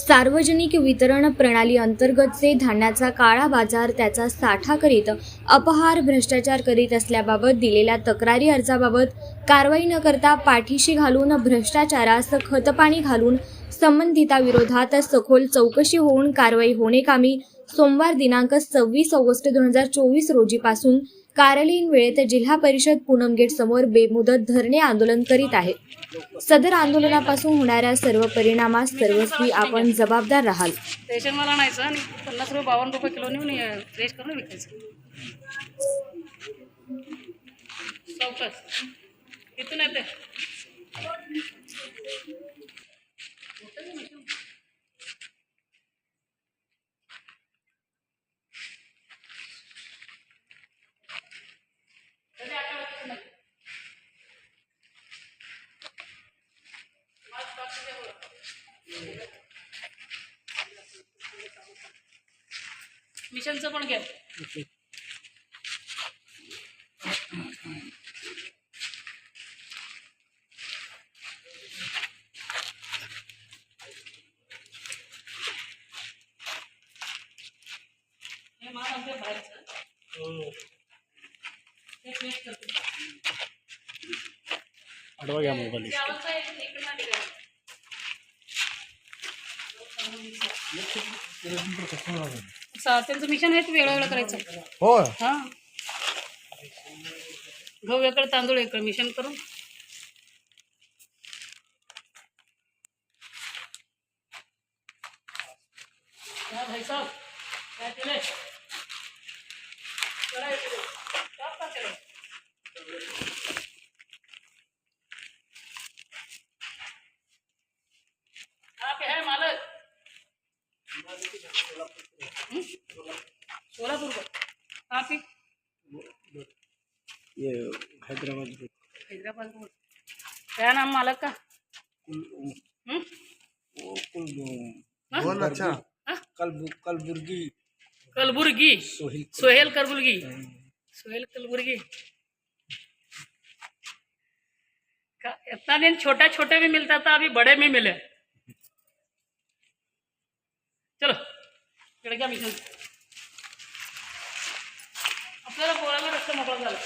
सार्वजनिक वितरण प्रणाली अंतर्गतचे धान्याचा काळा बाजार त्याचा साठा करीत अपहार भ्रष्टाचार करीत असल्याबाबत दिलेल्या तक्रारी अर्जाबाबत कारवाई न करता पाठीशी घालून भ्रष्टाचारास खतपाणी घालून संबंधिताविरोधात सखोल चौकशी होऊन कारवाई होणे कामी सोमवार दिनांक सव्वीस ऑगस्ट दोन हजार चोवीस रोजीपासून कार्यालयीन वेळेत जिल्हा परिषद पूनम गेट समोर बेमुदत धरणे आंदोलन करीत आहे. सदर आंदोलनापासून होणाऱ्या सर्व परिणामास सर्वस्वी आपण जबाबदार राहाल. रेशन मला आणायचं आणि पन्नास रुपये बावन्न रुपये किलो नेऊन फ्रेश करून विकायचं. चौकस इथून येते. मिशनचं पण घ्या. हे माल आमच्या बाहेरचं. आडवा घ्या मोबाईल त्यांचं मिशन आहे ते वेगळं वेगळं करायचं. हो हा. गहू वेगळं तांदूळ वेगळं मिशन करून. क्या भाई साहब क्या चले ये हैदराबाद हैदराबाद क्या नाम मालक का? हम्म? हाँ? बोल अच्छा हाँ? कल कलबुर्गी कलबुर्गी। सोहिल सोहेल कलबुर्गी। सोहेल कलबुर्गी। इतना दिन छोटा छोटे में मिलता था अभी बड़े में मिले। चलो। Pero por algo no estamos acordando.